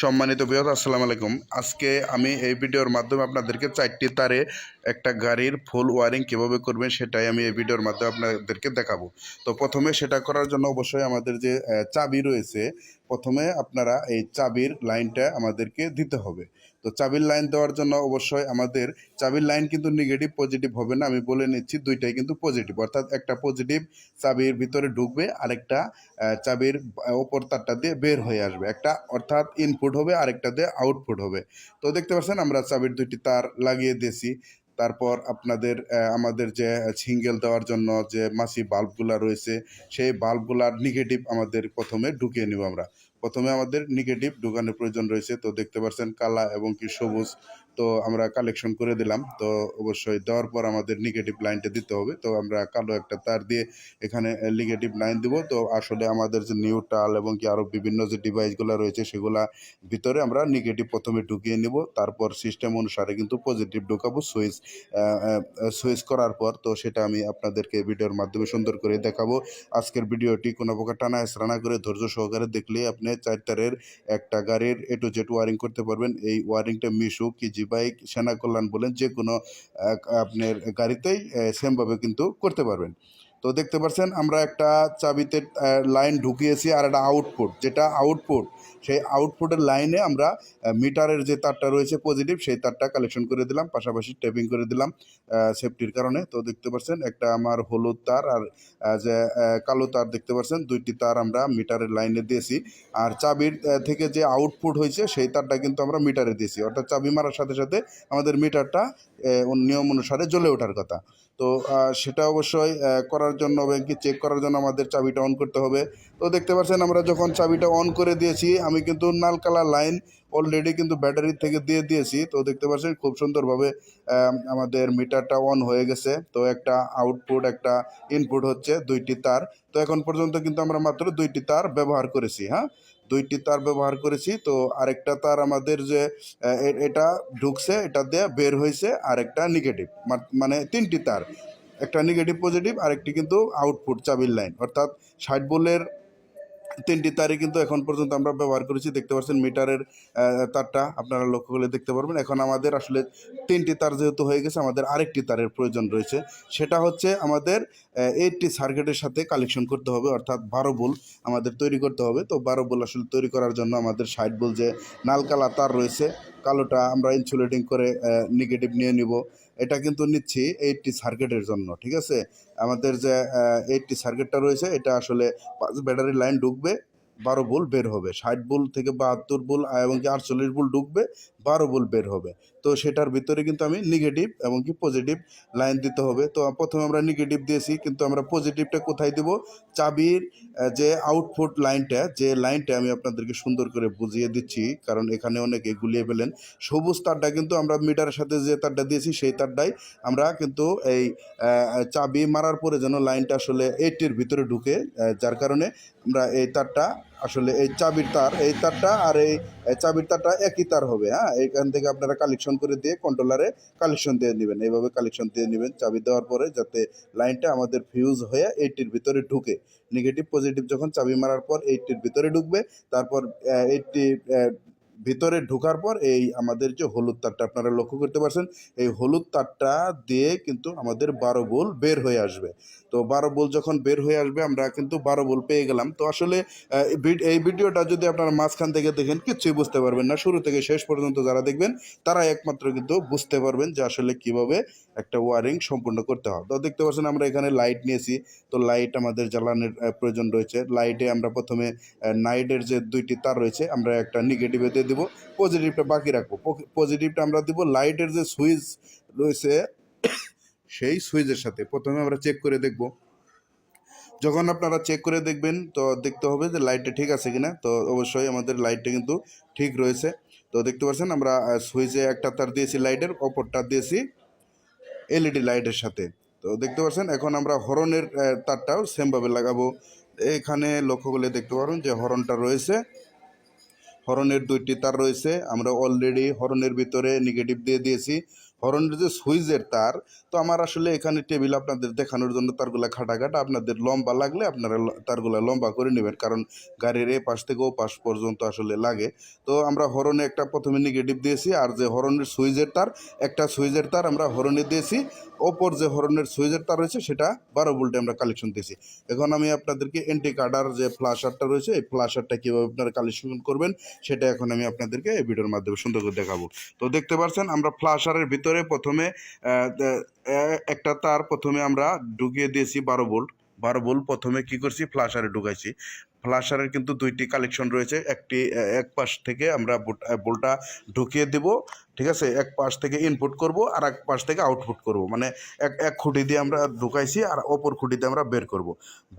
সম্মানিত বিহত আসসালামু আলাইকুম। আজকে আমি এই ভিডিওর মাধ্যমে আপনাদেরকে চারটি তারে, একটা গাড়ির ফুল ওয়ারিং কীভাবে করবেন সেটাই আমি এই ভিডিওর মাধ্যমে আপনাদেরকে দেখাবো। তো প্রথমে সেটা করার জন্য অবশ্যই আমাদের যে চাবি রয়েছে, প্রথমে আপনারা এই চাবির লাইনটা আমাদেরকে দিতে হবে। তো চাবির লাইন দেওয়ার জন্য অবশ্যই আমাদের চাবির লাইন কিন্তু নেগেটিভ পজিটিভ হবে না। আমি বলে নিচ্ছি দুইটাই কিন্তু পজিটিভ অর্থাৎ একটা পজিটিভ চাবির ভিতরে ঢুকবে, আরেকটা চাবির ওপর তারটা দিয়ে বের হয়ে আসবে। একটা অর্থাৎ ইনপুট হবে, আরেকটা দিয়ে আউটপুট হবে। তো দেখতে পাচ্ছেন আমরা চাবির দুইটি তার লাগিয়ে দিয়েছি। তারপর আপনাদের আমাদের যে সিঙ্গেল দেওয়ার জন্য যে মাসি বাল্বগুলা রয়েছে, সেই বাল্বগুলার নেগেটিভ আমাদের প্রথমে ঢুকিয়ে নিব আমরা। প্রথমে আমাদের নেগেটিভ ঢুকানোর প্রয়োজন রয়েছে। তো দেখতে পাচ্ছেন কালা এবং কি সবুজ। তো আমরা কালেকশন করে দিলাম। তো অবশ্যই দেওয়ার পর আমাদের নেগেটিভ লাইনটা দিতে হবে। তো আমরা কালো একটা তার দিয়ে এখানে নেগেটিভ লাইন দিব। তো আসলে আমাদের যে নিউট্রাল এবং কি আরও বিভিন্ন যে ডিভাইসগুলো রয়েছে, সেগুলা ভিতরে আমরা নেগেটিভ প্রথমে ঢুকিয়ে নিব। তারপর সিস্টেম অনুসারে কিন্তু পজিটিভ ঢুকাবো সুইচ সুইচ করার পর। তো সেটা আমি আপনাদেরকে ভিডিওর মাধ্যমে সুন্দর করে দেখাবো। আজকের ভিডিওটি কোনো প্রকার টানা হেসরানা করে ধৈর্য সহকারে দেখলে আপনি চার তারের একটা গাড়ির এ টু জেড ওয়ারিং করতে পারবেন। এই ওয়ারিংটা মিশু কি জি বাইক সেনা কল্যাণ বলেন যে কোনো আপনার গাড়িতেই সেমভাবে কিন্তু করতে পারবেন। তো দেখতে পাচ্ছেন আমরা একটা চাবিতে লাইন ঢুকিয়েছি আর একটা আউটপুট যেটা আউটপুট সেই আউটপুটের লাইনে আমরা মিটারের যে তারটা রয়েছে পজিটিভ সেই তারটা কালেকশন করে দিলাম পাশাপাশি টেপিং করে দিলাম সেফটির কারণে। তো দেখতে পাচ্ছেন একটা আমার হলুদ তার আর যে কালো তার দেখতে পাচ্ছেন দুইটি তার আমরা মিটারের লাইনে দিয়েছি। আর চাবির থেকে যে আউটপুট হয়েছে সেই তারটা কিন্তু আমরা মিটারে দিয়েছি। অর্থাৎ চাবি মারার সাথে সাথে আমাদের মিটারটা নিয়ম অনুসারে জ্বলে ওঠার কথা। তো সেটা অবশ্যই আহ, করার জন্য এবং কি চেক করার জন্য আমাদের চাবিটা অন করতে হবে। তো দেখতে পাচ্ছেন, আমরা যখন চাবিটা অন করে দিয়েছি, আমি কিন্তু নাল কালার লাইন অলরেডি কিন্তু ব্যাটারি থেকে দিয়ে দিয়েছি। তো দেখতে পাচ্ছেন, খুব সুন্দরভাবে আমাদের মিটারটা অন হয়ে গেছে। তো একটা আউটপুট একটা ইনপুট হচ্ছে দুইটি তার। তো এখন পর্যন্ত কিন্তু আমরা মাত্র দুইটি তার ব্যবহার করেছি হ্যাঁ? দুইটি তার ব্যবহার করেছি। তো আরেকটা তার আমাদের যে এটা ঢুকছে, এটা দিয়ে বের হয়েছে, আরেকটা নেগেটিভ মানে তিনটি তার। একটা নেগেটিভ পজিটিভ আরেকটি কিন্তু আউটপুট চাবির লাইন অর্থাৎ ষাট বোলের তিনটি তারই কিন্তু এখন পর্যন্ত আমরা ব্যবহার করেছি। দেখতে পাচ্ছেন মিটারের তারটা আপনারা লক্ষ্য করলে দেখতে পারবেন। এখন আমাদের আসলে তিনটি তার যেহেতু হয়ে গেছে, আমাদের আরেকটি তারের প্রয়োজন রয়েছে। সেটা হচ্ছে আমাদের এইটটি সার্কিটের সাথে কালেকশন করতে হবে, অর্থাৎ বারো বোল আমাদের তৈরি করতে হবে। তো বারো বোল আসলে তৈরি করার জন্য আমাদের ষাট বোল যে নালকালা তার রয়েছে, কালোটা আমরা ইনসুলেটিং করে নেগেটিভ নিয়ে নিব। এটা কিন্তু নিচ্ছি এইটটি সার্কিটের জন্য, ঠিক আছে? আমাদের যে এইটটি সার্কিটটা রয়েছে, এটা আসলে পাঁচ ব্যাটারি লাইন ঢুকবে, বারো বোল বের হবে, ষাট বোল থেকে বাহাত্তর বোল এবং কি আটচল্লিশ বোল ঢুকবে বারো বোল বের হবে। তো সেটার ভিতরে কিন্তু আমি নেগেটিভ এবং কি পজিটিভ লাইন দিতে হবে। তো প্রথমে আমরা নেগেটিভ দিয়েছি, কিন্তু আমরা পজিটিভটা কোথায় দিব? চাবির যে আউটপুট লাইনটা যে লাইনটা আমি আপনাদেরকে সুন্দর করে বুঝিয়ে দিচ্ছি, কারণ এখানে অনেকে গুলিয়ে ফেলেন। সবুজ তারটা কিন্তু আমরা মিটারের সাথে যে তারটা দিয়েছি, সেই তারটাই আমরা কিন্তু এই চাবি মারার পরে যেন লাইনটা আসলে এইটির ভিতরে ঢুকে যার কারণে আমরা এই তারটা আসলে এই চাবির তার, এই তারটা আর এই চাবির তারটা একই তার হবে হ্যাঁ? এখান থেকে আপনারা কালেকশন করে দিয়ে কন্ট্রোলারে কালেকশন দিয়ে নেবেন। এইভাবে কালেকশন দিয়ে নেবেন। চাবি দেওয়ার পরে যাতে লাইনটা আমাদের ফিউজ হয়ে এইটির ভিতরে ঢুকে। নেগেটিভ পজিটিভ যখন চাবি মারার পর এইটির ভিতরে ঢুকবে, তারপর এইটটি ভিতরে ঢোকার পর এই আমাদের যে হলুদ তারটা, আপনারা লক্ষ্য করতে পারছেন, এই হলুদ তারটা দিয়ে কিন্তু আমাদের বারো বোল বের হয়ে আসবে। তো বারো বোল যখন বের হয়ে আসবে, আমরা কিন্তু বারো বোল পেয়ে গেলাম। তো আসলে এই ভিডিওটা যদি আপনারা মাঝখান থেকে দেখেন কিচ্ছুই বুঝতে পারবেন না। শুরু থেকে শেষ পর্যন্ত যারা দেখবেন, তারা একমাত্র কিন্তু বুঝতে পারবেন যে আসলে কীভাবে একটা ওয়ারিং সম্পূর্ণ করতে হয়। তো দেখতে পাচ্ছেন, আমরা এখানে লাইট নিয়েছি। তো লাইট আমাদের জ্বালানোর প্রয়োজন রয়েছে। লাইটে আমরা প্রথমে নাইটের যে দুইটি তার রয়েছে, আমরা একটা নেগেটিভে দিয়ে দিব পজিটিভটা বাকি রাখব। পজিটিভটা আমরা দিব লাইটের যে সুইচ রয়েছে, সেই সুইচের সাথে প্রথমে আমরা চেক করে দেখব। যখন আপনারা চেক করে দেখবেন, তো দেখতে হবে যে লাইটটা ঠিক আছে কিনা। তো অবশ্যই আমাদের লাইটটা কিন্তু ঠিক রয়েছে। তো দেখতে পাচ্ছেন, আমরা সুইচে একটা তার দিয়েছি লাইটের অপরটা দিয়েছি এলইডি লাইটের সাথে। তো দেখতে পাচ্ছেন, এখন আমরা হরনের তারটাও সেমভাবে লাগাবো। এখানে লক্ষ্য করলে দেখতে পারবেন যে হরনটা রয়েছে। হরনের দুইটি তার রয়েছে। আমরা অলরেডি হরনের ভিতরে নেগেটিভ দিয়ে দিয়েছি। হরনের যে সুইচের তার, তো আমার আসলে এখানে টেবিল আপনাদের দেখানোর জন্য তারগুলা খাটা খাটা আপনাদের লম্বা লাগলে আপনারা তারগুলা লম্বা করে নেবেন, কারণ গাড়ির এই পাশ থেকে ও পাশ পর্যন্ত আসলে লাগে। তো আমরা হরনে একটা প্রথমে নেগেটিভ দিয়েছি, আর যে হরনের সুইচের তার, একটা সুইচের তার আমরা হরনে দিয়েছি। ওপর যে হরনের সুইচের তার রয়েছে, সেটা বারো ভোল্টে আমরা কালেকশন দিয়েছি। এখন আমি আপনাদেরকে এন্টি কার্ডার যে ফ্লাশারটা রয়েছে, এই ফ্লাশারটা কীভাবে আপনারা কালেকশন করবেন, সেটা এখন আমি আপনাদেরকে এই ভিডিওর মাধ্যমে সুন্দর করে দেখাবো। তো দেখতে পাচ্ছেন, আমরা ফ্লাশারের ভিতরে প্রথমে দ- এ- একটা তার প্রথমে আমরা ঢুকিয়ে দিয়েছি বারো বোল্ট। বারো ভোল্ট প্রথমে কি করছি? ফ্লাশারে ঢুকাইছি। ফ্লাশারের কিন্তু দুইটি কালেকশন রয়েছে। একটি এক পাশ থেকে আমরা বোল্টটা ঢুকিয়ে দেব। ঠিক আছে? এক পাশ থেকে ইনপুট করব আর এক পাশ থেকে আউটপুট করব। মানে এক এক খুঁটি দিয়ে আমরা ঢুকাইছি আর অপর খুঁটি দিয়ে আমরা বের করব।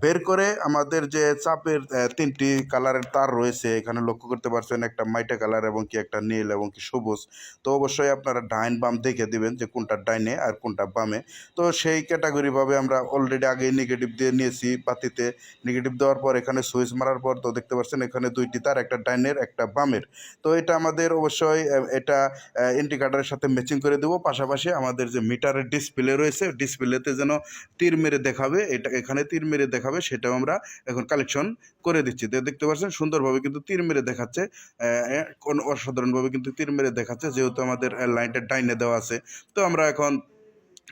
বের করে আমাদের যে চাপের তিনটি কালারের তার রয়েছে, এখানে লক্ষ্য করতে পারছেন একটা মাইটা কালার এবং কি একটা নীল এবং কি সবুজ। তো অবশ্যই আপনারা ডাইন বাম দেখে দিবেন যে কোনটা ডাইনে আর কোনটা বামে। তো সেই ক্যাটাগরিভাবে আমরা অলরেডি আগে নেগেটিভ দিয়ে নিয়েছি পাতিতে নেগেটিভ দেওয়ার পর এখানে সুইচ মারার পর তো দেখতে পাচ্ছেন এখানে দুইটি তার, একটা ডাইনের, একটা বামের। তো এটা আমাদের অবশ্যই এটা ইন্ডিকেটারের সাথে ম্যাচিং করে দেবো। পাশাপাশি আমাদের যে মিটারের ডিসপ্লে রয়েছে ডিসপ্লেতে যেন তীর মেরে দেখাবে, এটা এখানে তীর মেরে দেখাবে, সেটাও আমরা এখন কালেকশন করে দিচ্ছি। দেখতে পাচ্ছেন, সুন্দরভাবে কিন্তু তীর মেরে দেখাচ্ছে। অসাধারণভাবে কিন্তু তীর মেরে দেখাচ্ছে, যেহেতু আমাদের লাইনটা ডাইনে দেওয়া আছে। তো আমরা এখন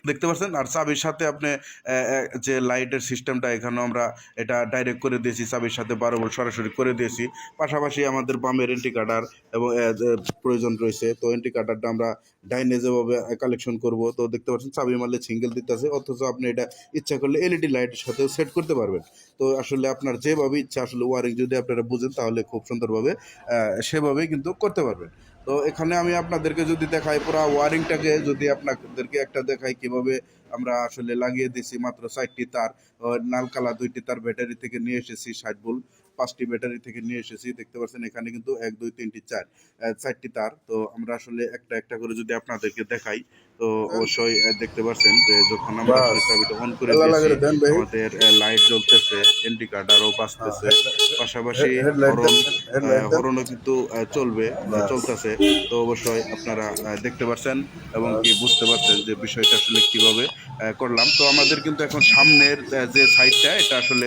দেখতে পাচ্ছেন? আর চাবির সাথে আপনি যে লাইটের সিস্টেমটা এখানেও আমরা এটা ডাইরেক্ট করে দিয়েছি, চাবির সাথে বারো ভোল্ট সরাসরি করে দিয়েছি। পাশাপাশি আমাদের বামের এন্টি কাটার এবং প্রয়োজন রয়েছে। তো এন্টি কাটারটা আমরা ডাইনে যেভাবে কালেকশন করব, তো দেখতে পাচ্ছেন চাবি মারলে সিঙ্গেল দিতেছে, অথচ আপনি এটা ইচ্ছা করলে এলইডি লাইটের সাথেও সেট করতে পারবেন। তো আসলে আপনার যেভাবে ইচ্ছা, আসলে ওয়ারিং যদি আপনারা বুঝেন, তাহলে খুব সুন্দরভাবে সেভাবেই কিন্তু করতে পারবেন। তো এখানে আমি আপনাদেরকে যদি দেখাই পুরো ওয়ারিংটাকে, যদি আপনাদেরকে একটা দেখাই কীভাবে আমরা আসলে লাগিয়ে দিয়েছি মাত্র চারটি তার নালকালা দুইটি তার ব্যাটারি থেকে নিয়ে এসেছি, ষাট বোল পাঁচটি ব্যাটারি থেকে নিয়ে এসেছি, দেখতে পাচ্ছেন এখানে কিন্তু এক, দুই, তিনটি, চার চারটি তার। তো আমরা আসলে একটা একটা করে যদি আপনাদেরকে দেখাই তো অবশ্যই দেখতে পাচ্ছেন যে যখন আমরা চাবিটা অন করে। আমাদের লাইট জ্বলতেছে ইন্ডিকেটারও পাশাপাশি হেডলাইট হরন হেডলাইট হরনও কিন্তু চলবে চলতেছে। তো অবশ্যই আপনারা দেখতে পাচ্ছেন এবং কি বুঝতে পারছেন যে বিষয়টা আসলে কীভাবে করলাম। তো আমাদের কিন্তু এখন সামনের যে সাইডটা এটা আসলে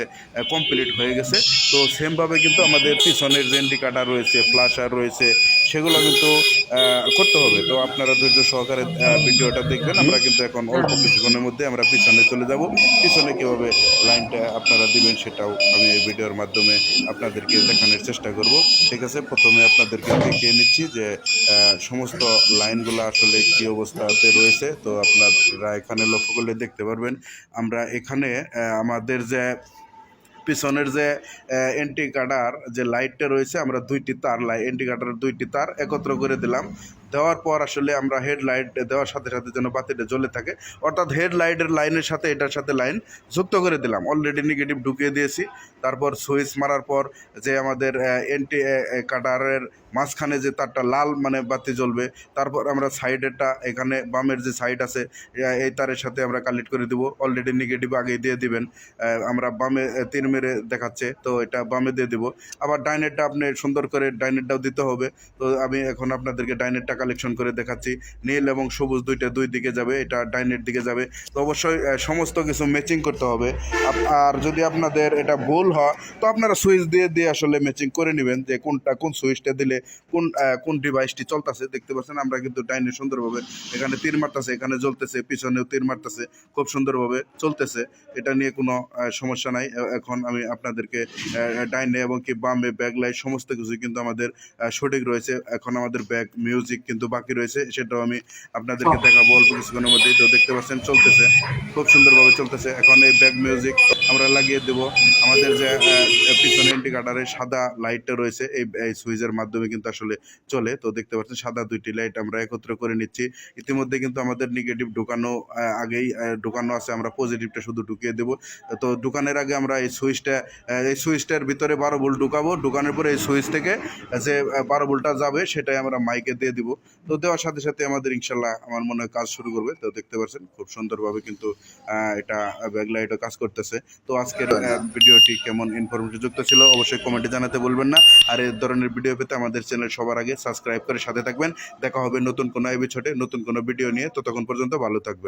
কমপ্লিট হয়ে গেছে। তো সেমভাবে কিন্তু আমাদের পিছনের যে ইন্ডিকেটার রয়েছে ফ্লাশার রয়েছে সেগুলো কিন্তু করতে হবে। তো আপনারা ধৈর্য সহকারে ভিডিওটা দেখবেন। আমরা কিন্তু এখন অল্প কিছুক্ষণের মধ্যে আমরা পিছনে চলে যাব। পিছনে কীভাবে লাইনটা আপনারা দিবেন সেটাও আমি এই ভিডিওর মাধ্যমে আপনাদেরকে দেখানোর চেষ্টা করব। ঠিক আছে? প্রথমে আপনাদেরকে দেখিয়ে নিচ্ছি যে সমস্ত লাইনগুলো আসলে কী অবস্থাতে রয়েছে। তো আপনারা এখানে লক্ষ্য করলে দেখতে পারবেন, আমরা এখানে আমাদের যে পিছনের যে এন্টি কাটার যে লাইটটা রয়েছে, আমরা দুইটি তার লাই এন্টি কাটার দুইটি তার একত্র করে দিলাম। দেওয়ার পর আসলে আমরা হেডলাইট দেওয়ার সাথে সাথে যেন বাতিটা জ্বলে থাকে। অর্থাৎ হেডলাইটের লাইনের সাথে এটার সাথে লাইন যুক্ত করে দিলাম। অলরেডি নেগেটিভ ঢুকিয়ে দিয়েছি। তারপর সুইচ মারার পর যে আমাদের এন্টি কাটারের মাঝখানে যে তারটা লাল মানে বাতি জ্বলবে, তারপর আমরা সাইডেরটা এখানে বামের যে সাইড আছে এই তারের সাথে আমরা কালেক্ট করে দিব। অলরেডি নেগেটিভ আগে দিয়ে দিবেন। আমরা বামে তীর মেরে দেখাচ্ছে, তো এটা বামে দিয়ে দিব। আবার ডাইনেরটা আপনি সুন্দর করে ডাইনেরটাও দিতে হবে। তো আমি এখন আপনাদেরকে ডাইনেরটা কালেকশন করে দেখাচ্ছি। নীল এবং সবুজ দুইটা দুই দিকে যাবে, এটা ডাইনের দিকে যাবে। তো অবশ্যই সমস্ত কিছু ম্যাচিং করতে হবে। আর যদি আপনাদের এটা ভুল হয়, তো আপনারা সুইচ দিয়ে দিয়ে আসলে ম্যাচিং করে নেবেন যে কোনটা কোন সুইচটা দিলে কোন কোন ডিভাইসটি চলতেছে। দেখতে পাচ্ছেন, আমরা কিন্তু ডাইনে সুন্দরভাবে এখানে তীর মারতেছে, এখানে জ্বলতেছে, পিছনেও তীর মারতেছে, খুব সুন্দরভাবে চলতেছে। এটা নিয়ে কোনো সমস্যা নাই। এখন আমি আপনাদেরকে ডাইনে এবং কি বামে ব্যাগ লাইট সমস্ত কিছু কিন্তু আমাদের সঠিক রয়েছে। এখন আমাদের ব্যাগ মিউজিক কিন্তু বাকি রয়েছে সেটাও আমি আপনাদেরকে দেখাবো। অল্প কিছুক্ষণের মধ্যেই তো দেখতে পাচ্ছেন চলতেছে। খুব সুন্দরভাবে চলতেছে। এখন এই ব্যাগ মিউজিক আমরা লাগিয়ে দেব। আমাদের যে পিছনে ইন্ডিকেটারে সাদা লাইটটা রয়েছে এই সুইচের মাধ্যমে কিন্তু আসলে চলে। তো দেখতে পাচ্ছেন সাদা দুইটি লাইট আমরা একত্র করে নিচ্ছি। ইতিমধ্যে কিন্তু আমাদের নেগেটিভ ঢুকানো আগেই ঢুকানো আছে। আমরা পজিটিভটা শুধু ঢুকিয়ে দেবো। তো ঢুকানোর আগে আমরা এই সুইচটা এই সুইচটার ভিতরে বারো ভোল্ট ঢুকাবো। ঢুকানোর পরে এই সুইচ থেকে যে বারো ভোল্টটা যাবে, সেটাই আমরা মাইকে দিয়ে দিব। তো দেওয়ার সাথে সাথে আমাদের ইনশাল্লাহ আমার মনে হয় কাজ শুরু করবে। তো দেখতে পাচ্ছেন, খুব সুন্দরভাবে কিন্তু এটা ব্যাকলাইটও কাজ করতেছে। তো আজকের ভিডিওটি কেমন ইনফরমেটিভ যুক্ত ছিল, অবশ্যই কমেন্টে জানাতে বলবেন না। আর এই ধরনের ভিডিও পেতে আমাদের চ্যানেল সবার আগে সাবস্ক্রাইব করে সাথে থাকবেন। দেখা হবে নতুন কোনো এপিসোডে নতুন কোনো ভিডিও নিয়ে। ততক্ষণ পর্যন্ত ভালো থাকবেন।